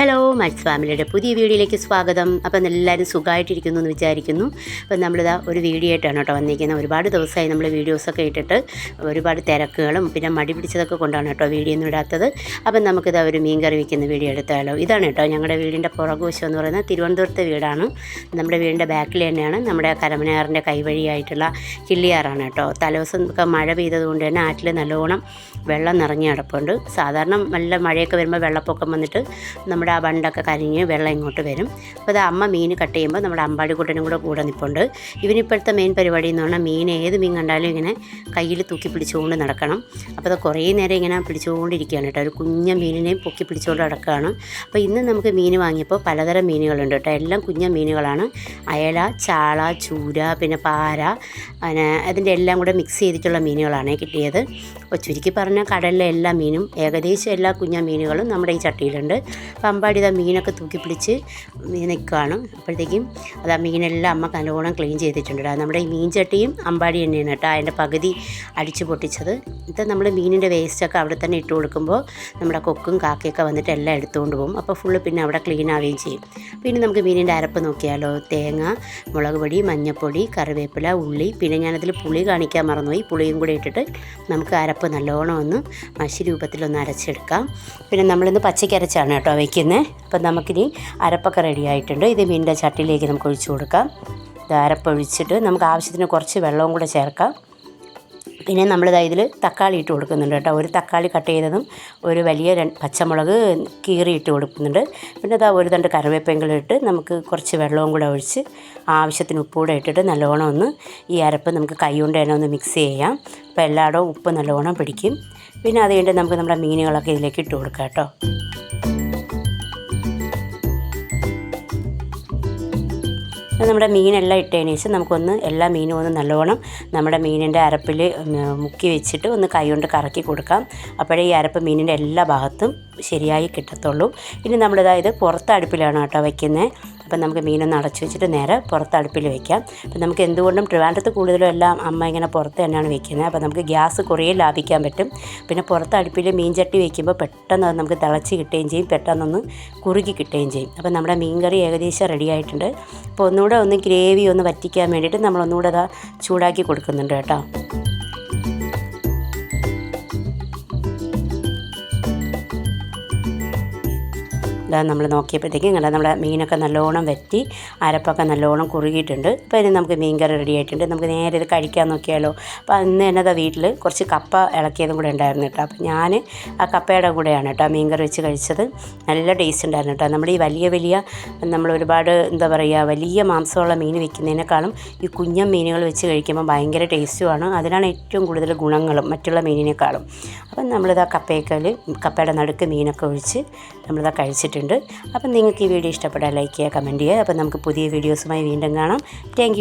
Hello max ഫാമിലിയുടെ പുതിയ വീഡിയോയിലേക്ക് സ്വാഗതം. അപ്പം എല്ലാവരും സുഖമായിട്ടിരിക്കുന്നു എന്ന് വിചാരിക്കുന്നു. അപ്പം നമ്മളിതാ ഒരു വീഡിയോ ആയിട്ടാണ് കേട്ടോ വന്നിരിക്കുന്നത്. ഒരുപാട് ദിവസമായി നമ്മൾ വീഡിയോസൊക്കെ ഇട്ടിട്ട് ഒരുപാട് തിരക്കുകളും പിന്നെ മടി പിടിച്ചതൊക്കെ കൊണ്ടാണ് കേട്ടോ വീഡിയോ ഒന്നും ഇടാത്തത്. അപ്പം നമുക്കിതാ ഒരു മീൻ കറി വയ്ക്കുന്ന വീഡിയോ എടുത്താലോ. ഇതാണ് കേട്ടോ ഞങ്ങളുടെ വീടിന്റെ പുറകുവശം എന്ന് പറയുന്നത് തിരുവനന്തപുരത്തെ വീടാണ്. നമ്മുടെ വീടിന്റെ ബാക്കിൽ തന്നെയാണ്. നമ്മുടെ കരമനയാറിന്റെ കൈവഴിയായിട്ടുള്ള കിള്ളിയാറാണ് കേട്ടോ. തലേദിവസം ഒക്കെ മഴ പെയ്തതുകൊണ്ട് തന്നെ ആറ്റിൽ നല്ലോണം വെള്ളം നിറഞ്ഞ് കിടപ്പുണ്ട്. സാധാരണ നല്ല മഴയൊക്കെ വരുമ്പോൾ വെള്ളപ്പൊക്കം വന്നിട്ട് നമ്മുടെ ആ ബണ്ടൊക്കെ കരിഞ്ഞ് വെള്ളം ഇങ്ങോട്ട് വരും. അപ്പോൾ അത് അമ്മ മീൻ കട്ട് ചെയ്യുമ്പോൾ നമ്മുടെ അമ്പാടിക്കുട്ടനും കൂടെ കൂടെ നിൽപ്പുണ്ട് ഇവനിപ്പോഴത്തെ മെയിൻ പരിപാടി എന്ന് പറഞ്ഞാൽ മീൻ ഏത് മീൻ കണ്ടാലും ഇങ്ങനെ കയ്യിൽ തൂക്കി പിടിച്ചുകൊണ്ട് നടക്കണം. അപ്പോൾ അത് കുറേ നേരം ഇങ്ങനെ പിടിച്ചുകൊണ്ടിരിക്കുകയാണ് കേട്ടോ. ഒരു കുഞ്ഞ മീനിനെയും പൊക്കി പിടിച്ചുകൊണ്ട് നടക്കുകയാണ്. അപ്പോൾ ഇന്ന് നമുക്ക് മീൻ വാങ്ങിയപ്പോൾ പലതരം മീനുകളുണ്ട് കേട്ടോ. എല്ലാം കുഞ്ഞ മീനുകളാണ്. അയല ചാള ചൂര പിന്നെ പാര പിന്നെ അതിന്റെ എല്ലാം കൂടെ മിക്സ് ചെയ്തിട്ടുള്ള മീനുകളാണ് കിട്ടിയത്. അപ്പോൾ ചുരുക്കി പറഞ്ഞാൽ കടലിലെ എല്ലാ മീനും ഏകദേശം എല്ലാ കുഞ്ഞ മീനുകളും നമ്മുടെ ഈ ചട്ടിയിലുണ്ട്. അപ്പോൾ അമ്പാടി ഇതാ മീനൊക്കെ തൂക്കി പിടിച്ച് നിൽക്കുകയാണ്. അപ്പോഴത്തേക്കും അത് ആ മീനെല്ലാം അമ്മ നല്ലോണം ക്ലീൻ ചെയ്തിട്ടുണ്ട് കേട്ടോ. നമ്മുടെ ഈ മീൻ ചട്ടിയും അമ്പാടി തന്നെയാണ് കേട്ടോ അതിന്റെ പകുതി അടിച്ചു പൊട്ടിച്ചത്. ഇത് നമ്മൾ മീനിന്റെ വേസ്റ്റൊക്കെ അവിടെ തന്നെ ഇട്ട് കൊടുക്കുമ്പോൾ നമ്മുടെ കൊക്കും കാക്കയൊക്കെ വന്നിട്ട് എല്ലാം എടുത്തുകൊണ്ട് പോകും. അപ്പോൾ ഫുള്ള് പിന്നെ അവിടെ ക്ലീൻ ആവുകയും ചെയ്യും. പിന്നെ നമുക്ക് മീനിന്റെ അരപ്പ് നോക്കിയാലോ? തേങ്ങ മുളക് പൊടി മഞ്ഞൾപ്പൊടി കറിവേപ്പില ഉള്ളി. പിന്നെ ഞാനതിൽ പുളി കാണിക്കാൻ മറന്നുപോയി. പുളിയും കൂടി ഇട്ടിട്ട് നമുക്ക് അരപ്പ് നല്ലോണം ഒന്ന് മഷി രൂപത്തിലൊന്ന് അരച്ചെടുക്കാം. പിന്നെ നമ്മളിന്ന് പച്ചയ്ക്ക് അരച്ചാണ് കേട്ടോ വയ്ക്കുന്നത് അപ്പം നമുക്കിനി അരപ്പൊക്കെ റെഡി ആയിട്ടുണ്ട്. ഇത് മീനിന്റെ ചട്ടിയിലേക്ക് നമുക്ക് ഒഴിച്ചു കൊടുക്കാം. ഇത് അരപ്പൊഴിച്ചിട്ട് നമുക്ക് ആവശ്യത്തിന് കുറച്ച് വെള്ളവും കൂടെ ചേർക്കാം. പിന്നെ നമ്മളിതാ ഇതിൽ തക്കാളി ഇട്ട് കൊടുക്കുന്നുണ്ട് കേട്ടോ. ഒരു തക്കാളി കട്ട് ചെയ്തതും ഒരു വലിയ പച്ചമുളക് കീറി ഇട്ട് കൊടുക്കുന്നുണ്ട്. പിന്നെ അതാ ഒരു തണ്ട് കറിവേപ്പെങ്കിലും ഇട്ട് നമുക്ക് കുറച്ച് വെള്ളവും കൂടെ ഒഴിച്ച് ആവശ്യത്തിന് ഉപ്പ് കൂടെ ഇട്ടിട്ട് നല്ലോണം ഒന്ന് ഈ അരപ്പ് നമുക്ക് കൈകൊണ്ട് തന്നെ ഒന്ന് മിക്സ് ചെയ്യാം. അപ്പോൾ എല്ലായിടവും ഉപ്പ് നല്ലോണം പിടിക്കും. പിന്നെ അത് കഴിഞ്ഞിട്ട് നമുക്ക് നമ്മുടെ മീനുകളൊക്കെ ഇതിലേക്ക് ഇട്ട് കൊടുക്കാം കേട്ടോ. നമ്മുടെ മീനെല്ലാം ഇട്ടതിന് ശേഷം നമുക്കൊന്ന് എല്ലാ മീനും ഒന്ന് നല്ലോണം നമ്മുടെ മീനിന്റെ അരപ്പിൽ മുക്കി വെച്ചിട്ട് ഒന്ന് കൈ കൊണ്ട് കറക്കി കൊടുക്കാം. അപ്പോഴേ ഈ അരപ്പ് മീനിന്റെ എല്ലാ ഭാഗത്തും ശരിയായി കിട്ടത്തുള്ളൂ. ഇനി നമ്മളിതായത് പുറത്ത് അടുപ്പിലാണ് കേട്ടോ വയ്ക്കുന്നത് അപ്പം നമുക്ക് മീനൊന്ന് അടച്ചു വെച്ചിട്ട് നേരെ പുറത്ത് അടുപ്പിൽ വെക്കാം. അപ്പം നമുക്ക് എന്തുകൊണ്ടും ട്രിവാൻഡ്രത്ത് കൂടുതലും എല്ലാം അമ്മ ഇങ്ങനെ പുറത്ത് തന്നെയാണ് വെക്കുന്നത്. അപ്പോൾ നമുക്ക് ഗ്യാസ് കുറേ ലാഭിക്കാൻ പറ്റും. പിന്നെ പുറത്ത് അടുപ്പിൽ മീൻ ചട്ടി വെക്കുമ്പോൾ പെട്ടെന്ന് അത് നമുക്ക് തിളച്ച് കിട്ടുകയും ചെയ്യും. പെട്ടെന്നൊന്ന് കുറുകി കിട്ടുകയും ചെയ്യും. അപ്പം നമ്മുടെ മീൻ കറി ഏകദേശം റെഡി ആയിട്ടുണ്ട്. അപ്പോൾ ഒന്നുകൂടെ ഒന്ന് ഗ്രേവി ഒന്ന് വറ്റിക്കാൻ വേണ്ടിയിട്ട് നമ്മളൊന്നുകൂടെ അതാ ചൂടാക്കി കൊടുക്കുന്നുണ്ട് കേട്ടോ. ഇതാ നമ്മൾ നോക്കിയപ്പോഴത്തേക്കും ഇങ്ങനെ നമ്മുടെ മീനൊക്കെ നല്ലോണം വറ്റി അരപ്പൊക്കെ നല്ലോണം കുറുകിയിട്ടുണ്ട്. അപ്പോൾ ഇനി നമുക്ക് മീൻ കറി റെഡി ആയിട്ടുണ്ട്. നമുക്ക് നേരെ ഇത് കഴിക്കാൻ നോക്കിയാലോ. അപ്പോൾ അന്ന് തന്നെ അതാ വീട്ടിൽ കുറച്ച് കപ്പ ഇളക്കിയതും കൂടെ ഉണ്ടായിരുന്നു കേട്ടോ. അപ്പോൾ ഞാൻ ആ കപ്പയുടെ കൂടെയാണ് കേട്ടോ മീൻ കറി വെച്ച് കഴിച്ചത്. നല്ല ടേസ്റ്റ് ഉണ്ടായിരുന്നു കേട്ടോ. നമ്മുടെ ഈ വലിയ വലിയ നമ്മൾ ഒരുപാട് എന്താ പറയുക വലിയ മാംസമുള്ള മീൻ വെക്കുന്നതിനേക്കാളും ഈ കുഞ്ഞൻ മീനുകൾ വെച്ച് കഴിക്കുമ്പോൾ ഭയങ്കര ടേസ്റ്റുമാണ് അതിനാണ് ഏറ്റവും കൂടുതൽ ഗുണങ്ങളും മറ്റുള്ള മീനിനേക്കാളും. അപ്പം നമ്മളിതാ കപ്പയേക്കാൾ കപ്പയുടെ നടുക്ക് മീനൊക്കെ ഒഴിച്ച് നമ്മളിതാ കഴിച്ചിട്ടുണ്ട്. അപ്പം നിങ്ങൾക്ക് ഈ വീഡിയോ ഇഷ്ടപ്പെട്ടാൽ ലൈക്ക് ചെയ്യുക കമന്റ് ചെയ്യുക. അപ്പം നമുക്ക് പുതിയ വീഡിയോസുമായി വീണ്ടും കാണാം. താങ്ക്